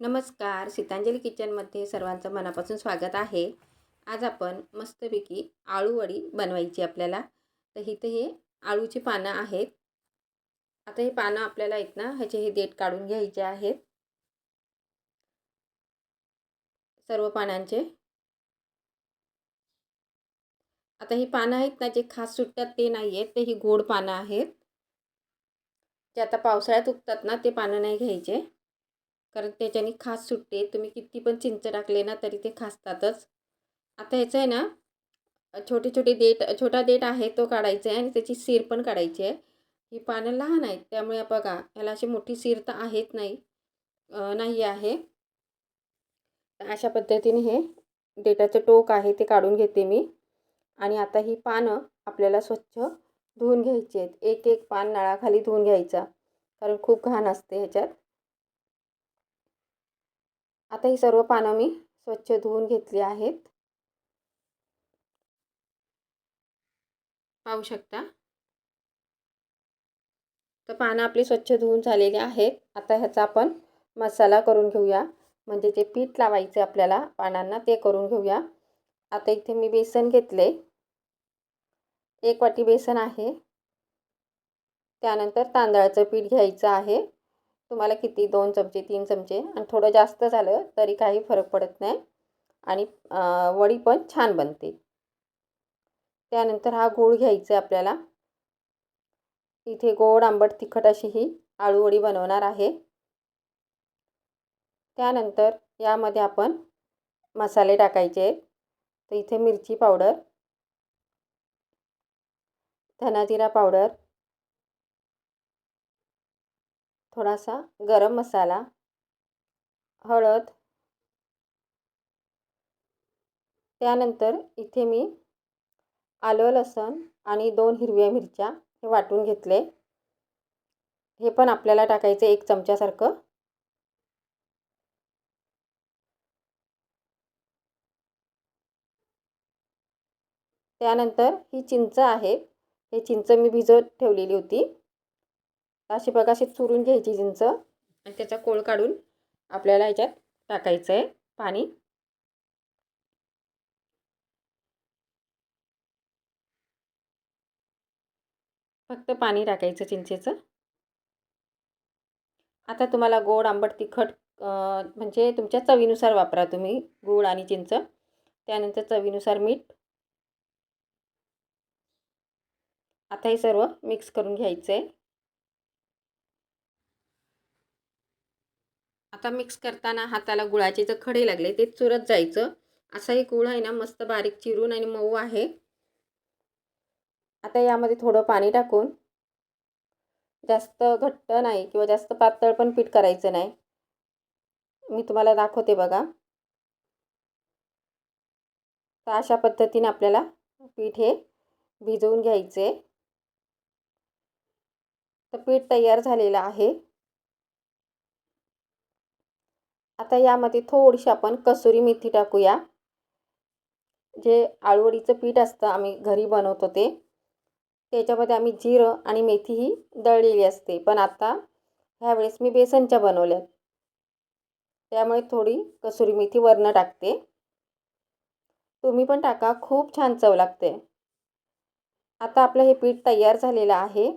नमस्कार. सीतांजली किचनमध्ये सर्वांचं मनापासून स्वागत आहे. आज आपण मस्तपैकी आळूवडी बनवायची आपल्याला. तर इथे हे आळूची पानं आहेत. आता हे पानं आपल्याला आहेत ना ह्याचे हे देठ काढून घ्यायचे आहेत. सर्व पानांचे. आता ही पानं आहेत ना जे खास सुटतात ते नाही आहेत ते ही गोड पानं आहेत. जे आता पावसाळ्यात उगतात ना ते पानं नाही घ्यायचे. कारण त्याच्याने खास सुटते तुम्ही किती पण चिंच टाकले ना तरी ते खासतातच. आता ह्याचं आहे ना छोटे छोटे देठ छोटा देठ आहे तो काढायचा आहे आणि त्याची सीर पण काढायची आहे. ही पानं लहान आहेत त्यामुळे बघा ह्याला अशी मोठी सीर तर आहेत नाही नाही आहे. अशा पद्धतीने हे देठाचं टोक आहे ते काढून घेते मी. आणि आता ही पानं आपल्याला स्वच्छ धुवून घ्यायची आहेत. एक एक पान नळाखाली धुवून घ्यायचा. कारण खूप घाण असते ह्याच्यात. आता ही सर्व पानं मी स्वच्छ धुवून घेतली आहेत. पाहू शकता? तर पानं आपली स्वच्छ धुवून झालेली आहेत. आता ह्याचा आपण मसाला करून घेऊया. म्हणजे जे पीठ लावायचे आपल्याला पानांना ते करून घेऊया. आता इथे मी बेसन घेतले. एक वाटी बेसन आहे. त्यानंतर तांदळाचं पीठ घ्यायचं आहे. तुम्हाला किती? दोन चमचे तीन चमचे आणि थोडं जास्त झालं तरी काही फरक पडत नाही. आणि वडी पण छान बनते. त्यानंतर हा गूळ घ्यायचा आहे आपल्याला. इथे गोड आंबट तिखट अशी ही आळूवडी बनवणार आहे. त्यानंतर यामध्ये आपण मसाले टाकायचे आहेत. तर इथे मिरची पावडर धनाजिरा पावडर थोडासा गरम मसाला हळद त्यानंतर इथे मी आलं लसण आणि दोन हिरव्या मिरच्या हे वाटून घेतले. हे पण आपल्याला टाकायचं एक चमच्यासारखं. त्यानंतर ही चिंच आहे हे चिंच मी भिजत ठेवलेली होती. अशी बघा अशी चुरून घ्यायची चिंच आणि त्याचा कोळ काढून आपल्याला ह्याच्यात टाकायचं आहे पाणी. फक्त पाणी टाकायचं चिंचेचं. आता तुम्हाला गोड आंबट तिखट म्हणजे तुमच्या चवीनुसार वापरा तुम्ही गोड आणि चिंच. त्यानंतर चवीनुसार मीठ. आता हे सर्व मिक्स करून घ्यायचं आहे आता मिक्स करताना हाताला गुळाचे जर खडे लागले ते चुरत जायचं. असा एक गुळ आहे ना मस्त बारीक चिरून आणि मऊ आहे. आता यामध्ये थोडं पाणी टाकून जास्त घट्ट नाही किंवा जास्त पातळ पण पीठ करायचं नाही. मी तुम्हाला दाखवते बघा. तर अशा पद्धतीने आपल्याला पीठ हे भिजवून घ्यायचे. तर पीठ तयार झालेलं आहे. आता यामध्ये थोडीशी आपण कसुरी मेथी टाकूया. जे आळूवडीचं पीठ असतं आम्ही घरी बनवतो ते. त्याच्यामध्ये आम्ही जिरं आणि मेथी ही दळलेली असते. पण आता ह्यावेळेस मी बेसनच्या बनवल्यात. त्यामुळे थोडी कसुरी मेथी वरनं टाकते. तुम्ही पण टाका खूप छान चव लागते. आता आपलं हे पीठ तयार झालेलं आहे.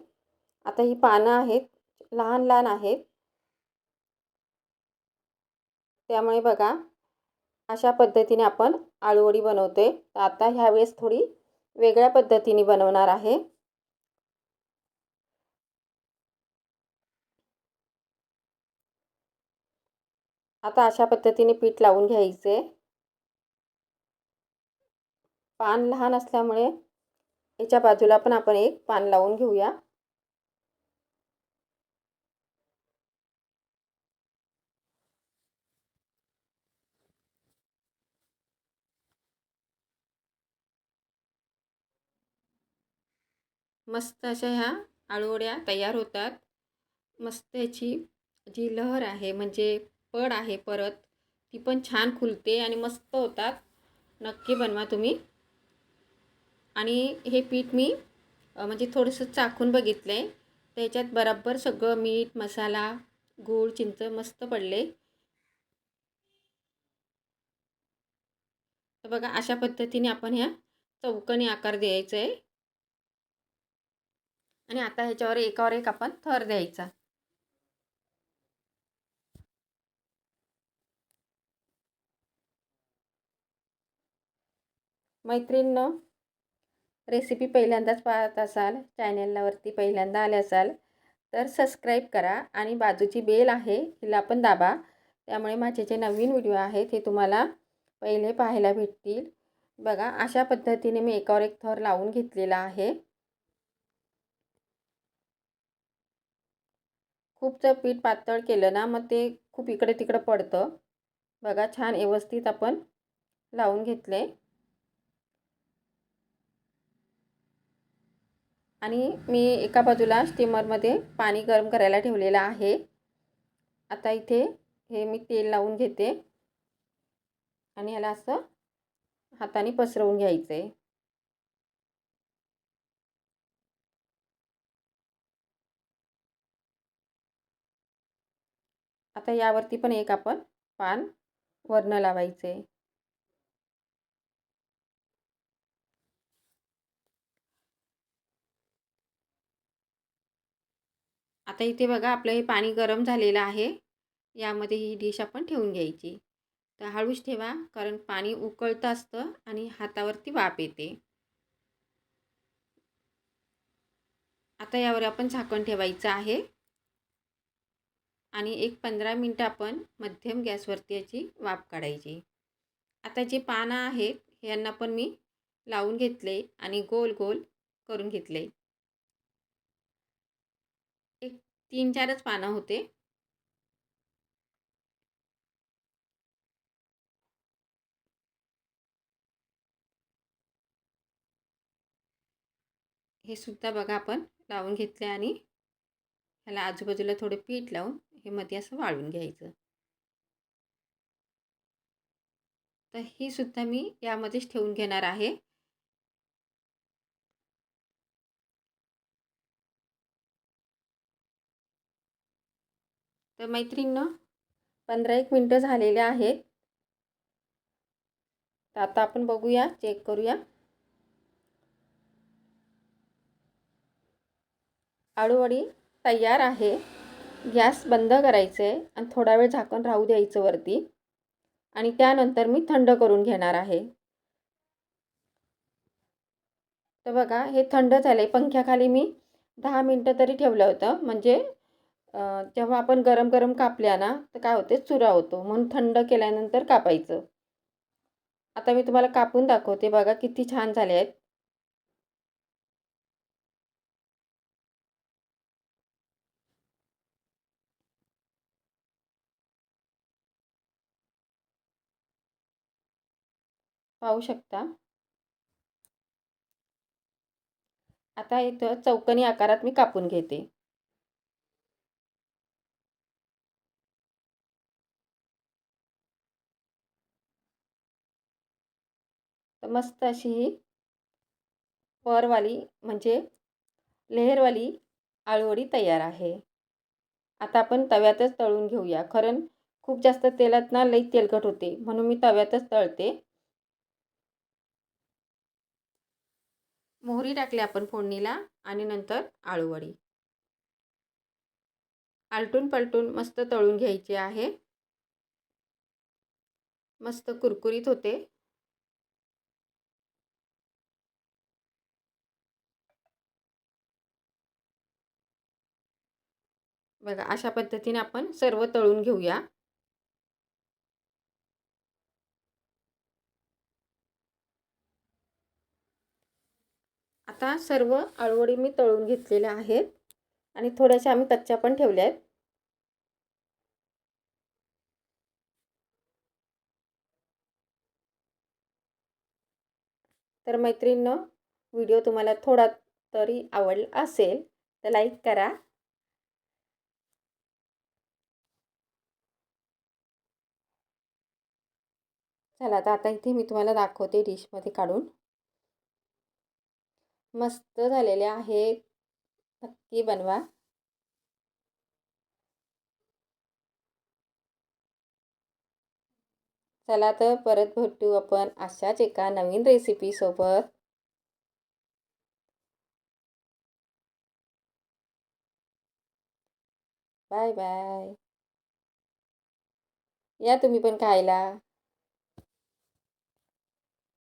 आता ही पानं आहेत लहान लहान आहेत. त्यामुळे बघा अशा पद्धतीने आपण आळूवडी बनवते तर आता ह्यावेळेस थोडी वेगळ्या पद्धतीने बनवणार आहे. आता अशा पद्धतीने पीठ लावून घ्यायचे. पान लहान असल्यामुळे याच्या बाजूला पण आपण एक पान लावून घेऊया. मस्त अशा ह्या आळूवड्या तयार होतात. मस्त याची जी लहर आहे म्हणजे पड आहे परत ती पण छान खुलते आणि मस्त होतात. नक्की बनवा तुम्ही. आणि हे पीठ मी म्हणजे थोडंसं चाखून बघितलं आहे त्याच्यात बराबर सगळं मीठ मसाला गूळ चिंच मस्त पडले. तर बघा अशा पद्धतीने आपण ह्या चौकणी आकार द्यायचा आहे आणि आता ह्याच्यावर एकावर एक आपण थर द्यायचा. मैत्रीण रेसिपी पहिल्यांदाच पाहत असाल चॅनेलवरती पहिल्यांदा आले असाल तर सबस्क्राईब करा आणि बाजूची बेल आहे हिला पण दाबा. त्यामुळे माझे जे नवीन व्हिडिओ आहेत हे तुम्हाला पहिले पाहायला भेटतील. बघा अशा पद्धतीने मी एकावर एक थर लावून घेतलेला आहे. खूपचं पीठ पातळ केलं ना मग ते खूप इकडे तिकडं पडतं. बघा छान व्यवस्थित आपण लावून घेतले. आणि मी एका बाजूला स्टीमरमध्ये पाणी गरम करायला ठेवलेलं आहे. आता इथे हे मी तेल लावून घेते. आणि ह्याला असं हाताने पसरवून घ्यायचं आहे आता यावरती पण एक आपण पान वर्ण लावायचं. आहे आता इथे बघा आपलं हे पाणी गरम झालेलं आहे. यामध्ये ही डिश आपण ठेवून घ्यायची. तर हळूच ठेवा कारण पाणी उकळतं असतं आणि हातावरती वाफ येते. आता यावर आपण झाकण ठेवायचं आहे. आणि एक पंधरा मिनटं आपण मध्यम गॅसवरती याची वाफ काढायची. आता जे पानं आहेत यांना पण मी लावून घेतले आणि गोल गोल करून घेतले. एक तीन चारच पानं होते. हे सुद्धा बघा आपण लावून घेतले आणि ह्याला आजूबाजूला थोडे पीठ लावून हे मध्ये असं वाळून घ्यायचं. तर ही सुद्धा मी यामध्येच ठेवून घेणार आहे. तर मैत्रिणींनो पंधरा एक मिनटं झालेले आहेत. तर आता आपण बघूया चेक करूया. आळूवडी तयार आहे. गॅस बंद करायचं आहे आणि थोडा वेळ झाकण राहू द्यायचं वरती. आणि त्यानंतर मी थंड करून घेणार आहे. तर बघा हे थंड झालं आहे पंख्याखाली मी दहा मिनटं तरी ठेवलं होतं. म्हणजे जेव्हा आपण गरम गरम कापल्या ना तर काय होते? चुरा होतो. म्हणून थंड केल्यानंतर कापायचं. आता मी तुम्हाला कापून दाखवते बघा किती छान झाले आहेत. पाहू शकता. आता इथं चौकनी आकारात मी कापून घेते. तर मस्त अशी ही परवाली म्हणजे लेहरवाली आळूवडी तयार आहे. आता आपण तव्यातच तळून घेऊया. कारण खूप जास्त तेलात ना लई तेलकट होते. म्हणून मी तव्यातच तळते. मोहरी टाकली आपण फोडणीला आणि नंतर आळूवडी. आलटून पलटून मस्त तळून घ्यायचे आहे. मस्त कुरकुरीत होते. बघा अशा पद्धतीने आपण सर्व तळून घेऊया. आता सर्व आळवडी मी तळून घेतलेल्या आहेत आणि थोड्याशा आम्ही कच्च्या पण ठेवल्या आहेत. तर मैत्रिणींनो व्हिडिओ तुम्हाला थोडा तरी आवडला असेल तर लाईक करा. चला तर आता इथे मी तुम्हाला दाखवते डिशमध्ये काढून. मस्त झालेले आहेत नक्की बनवा. चला तर परत भेटू आपण अशाच एका नवीन रेसिपीसोबत बाय बाय या तुम्ही पण खायला.